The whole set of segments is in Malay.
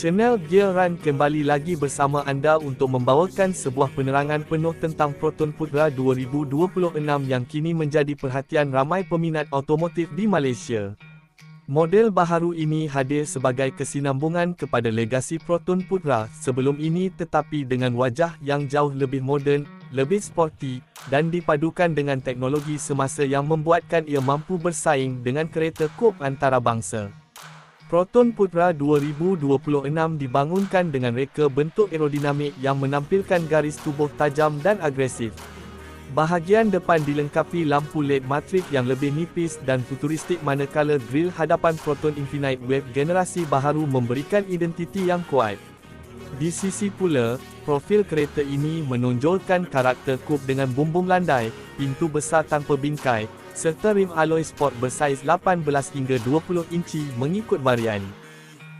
Channel Gear Run kembali lagi bersama anda untuk membawakan sebuah penerangan penuh tentang Proton Putra 2026 yang kini menjadi perhatian ramai peminat automotif di Malaysia. Model baharu ini hadir sebagai kesinambungan kepada legasi Proton Putra sebelum ini tetapi dengan wajah yang jauh lebih moden, lebih sporty, dan dipadukan dengan teknologi semasa yang membuatkan ia mampu bersaing dengan kereta kop antarabangsa. Proton Putra 2026 dibangunkan dengan reka bentuk aerodinamik yang menampilkan garis tubuh tajam dan agresif. Bahagian depan dilengkapi lampu LED matrik yang lebih nipis dan futuristik manakala grill hadapan Proton Infinite Wave generasi baharu memberikan identiti yang kuat. Di sisi pula, profil kereta ini menonjolkan karakter coupe dengan bumbung landai, pintu besar tanpa bingkai, serta rim alloy sport bersaiz 18 hingga 20 inci mengikut varian.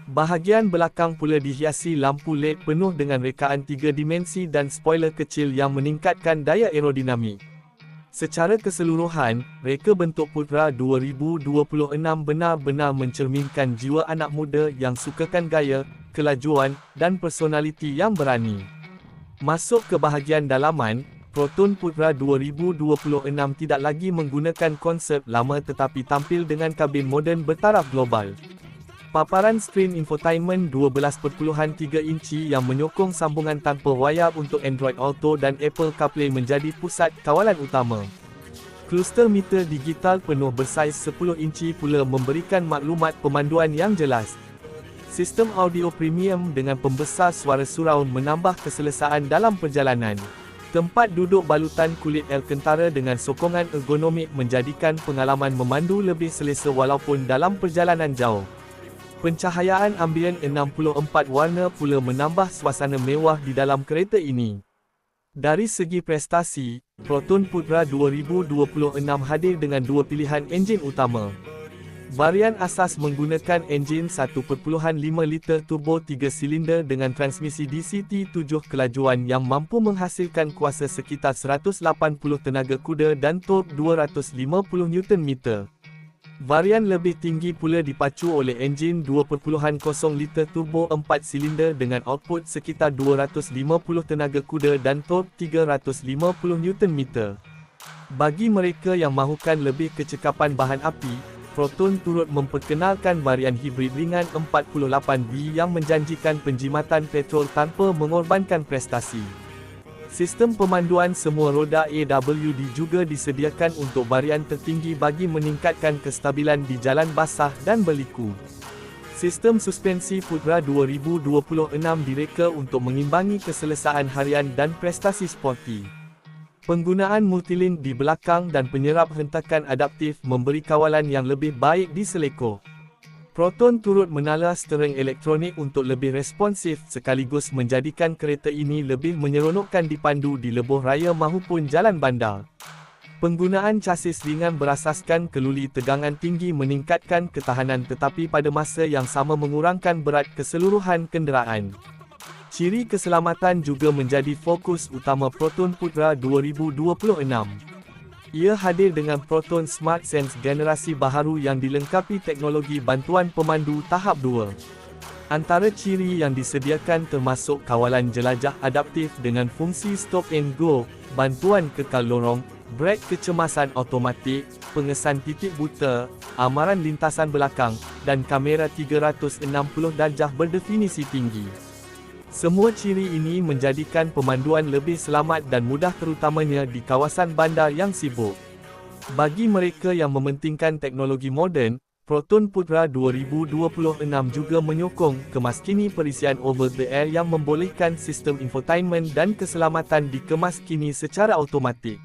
Bahagian belakang pula dihiasi lampu LED penuh dengan rekaan tiga dimensi dan spoiler kecil yang meningkatkan daya aerodinamik. Secara keseluruhan, reka bentuk Putra 2026 benar-benar mencerminkan jiwa anak muda yang sukakan gaya, kelajuan, dan personaliti yang berani. Masuk ke bahagian dalaman, Proton Putra 2026 tidak lagi menggunakan konsep lama tetapi tampil dengan kabin moden bertaraf global. Paparan skrin infotainment 12.3 inci yang menyokong sambungan tanpa wayar untuk Android Auto dan Apple CarPlay menjadi pusat kawalan utama. Kluster meter digital penuh bersaiz 10 inci pula memberikan maklumat pemanduan yang jelas. Sistem audio premium dengan pembesar suara surround menambah keselesaan dalam perjalanan. Tempat duduk balutan kulit Alcantara dengan sokongan ergonomik menjadikan pengalaman memandu lebih selesa walaupun dalam perjalanan jauh. Pencahayaan ambien 64 warna pula menambah suasana mewah di dalam kereta ini. Dari segi prestasi, Proton Putra 2026 hadir dengan dua pilihan enjin utama. Varian asas menggunakan enjin 1.5 liter turbo 3 silinder dengan transmisi DCT 7 kelajuan yang mampu menghasilkan kuasa sekitar 180 tenaga kuda dan torque 250 Nm. Varian lebih tinggi pula dipacu oleh enjin 2.0 liter turbo 4 silinder dengan output sekitar 250 tenaga kuda dan torque 350 Nm. Bagi mereka yang mahukan lebih kecekapan bahan api, Proton turut memperkenalkan varian hibrid ringan 48V yang menjanjikan penjimatan petrol tanpa mengorbankan prestasi. Sistem pemanduan semua roda AWD juga disediakan untuk varian tertinggi bagi meningkatkan kestabilan di jalan basah dan berliku. Sistem suspensi Putra 2026 direka untuk mengimbangi keselesaan harian dan prestasi sporty. Penggunaan multilink di belakang dan penyerap hentakan adaptif memberi kawalan yang lebih baik di selekor. Proton turut menala stering elektronik untuk lebih responsif sekaligus menjadikan kereta ini lebih menyeronokkan dipandu di lebuh raya mahupun jalan bandar. Penggunaan chassis ringan berasaskan keluli tegangan tinggi meningkatkan ketahanan tetapi pada masa yang sama mengurangkan berat keseluruhan kenderaan. Ciri keselamatan juga menjadi fokus utama Proton Putra 2026. Ia hadir dengan Proton Smart Sense generasi baharu yang dilengkapi teknologi bantuan pemandu tahap 2. Antara ciri yang disediakan termasuk kawalan jelajah adaptif dengan fungsi stop and go, bantuan kekal lorong, brake kecemasan automatik, pengesan titik buta, amaran lintasan belakang, dan kamera 360 darjah berdefinisi tinggi. Semua ciri ini menjadikan pemanduan lebih selamat dan mudah terutamanya di kawasan bandar yang sibuk. Bagi mereka yang mementingkan teknologi moden, Proton Putra 2026 juga menyokong kemaskini perisian over-the-air yang membolehkan sistem infotainment dan keselamatan dikemaskini secara automatik.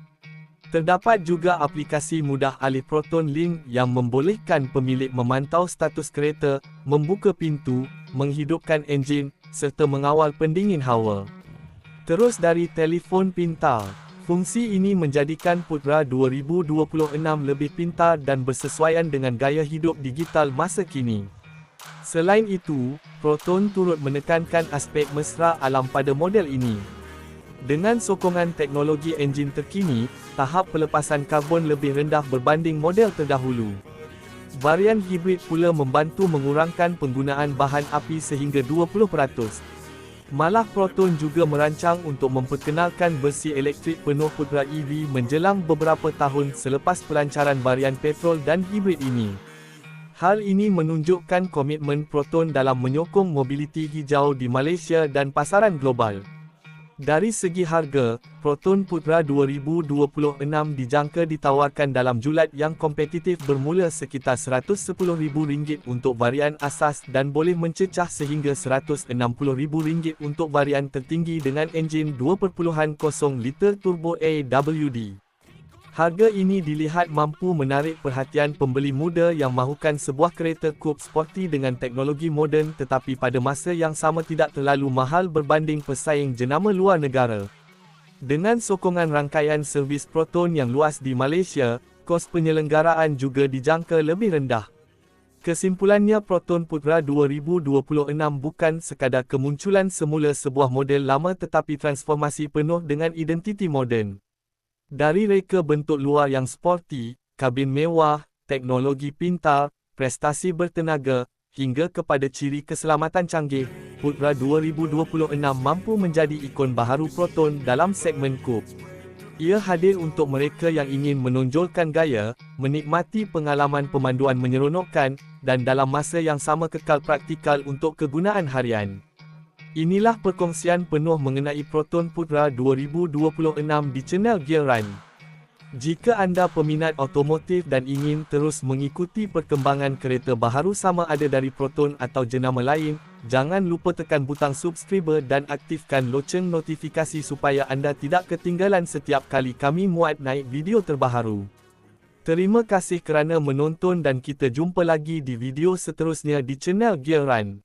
Terdapat juga aplikasi mudah alih Proton Link yang membolehkan pemilik memantau status kereta, membuka pintu, menghidupkan enjin, serta mengawal pendingin hawa. Terus dari telefon pintar, fungsi ini menjadikan Putra 2026 lebih pintar dan bersesuaian dengan gaya hidup digital masa kini. Selain itu, Proton turut menekankan aspek mesra alam pada model ini. Dengan sokongan teknologi enjin terkini, tahap pelepasan karbon lebih rendah berbanding model terdahulu. Varian hibrid pula membantu mengurangkan penggunaan bahan api sehingga 20%. Malah Proton juga merancang untuk memperkenalkan versi elektrik penuh putera EV menjelang beberapa tahun selepas pelancaran varian petrol dan hibrid ini. Hal ini menunjukkan komitmen Proton dalam menyokong mobiliti hijau di Malaysia dan pasaran global. Dari segi harga, Proton Putra 2026 dijangka ditawarkan dalam julat yang kompetitif bermula sekitar RM110,000 untuk varian asas dan boleh mencecah sehingga RM160,000 untuk varian tertinggi dengan enjin 2.0 liter turbo AWD. Harga ini dilihat mampu menarik perhatian pembeli muda yang mahukan sebuah kereta coupe sporty dengan teknologi moden tetapi pada masa yang sama tidak terlalu mahal berbanding pesaing jenama luar negara. Dengan sokongan rangkaian servis Proton yang luas di Malaysia, kos penyelenggaraan juga dijangka lebih rendah. Kesimpulannya Proton Putra 2026 bukan sekadar kemunculan semula sebuah model lama tetapi transformasi penuh dengan identiti moden. Dari reka bentuk luar yang sporty, kabin mewah, teknologi pintar, prestasi bertenaga, hingga kepada ciri keselamatan canggih, Putra 2026 mampu menjadi ikon baharu Proton dalam segmen coupe. Ia hadir untuk mereka yang ingin menonjolkan gaya, menikmati pengalaman pemanduan menyeronokkan, dan dalam masa yang sama kekal praktikal untuk kegunaan harian. Inilah perkongsian penuh mengenai Proton Putra 2026 di channel Gear Run. Jika anda peminat otomotif dan ingin terus mengikuti perkembangan kereta baharu sama ada dari Proton atau jenama lain, jangan lupa tekan butang subscribe dan aktifkan loceng notifikasi supaya anda tidak ketinggalan setiap kali kami muat naik video terbaharu. Terima kasih kerana menonton dan kita jumpa lagi di video seterusnya di channel Gear Run.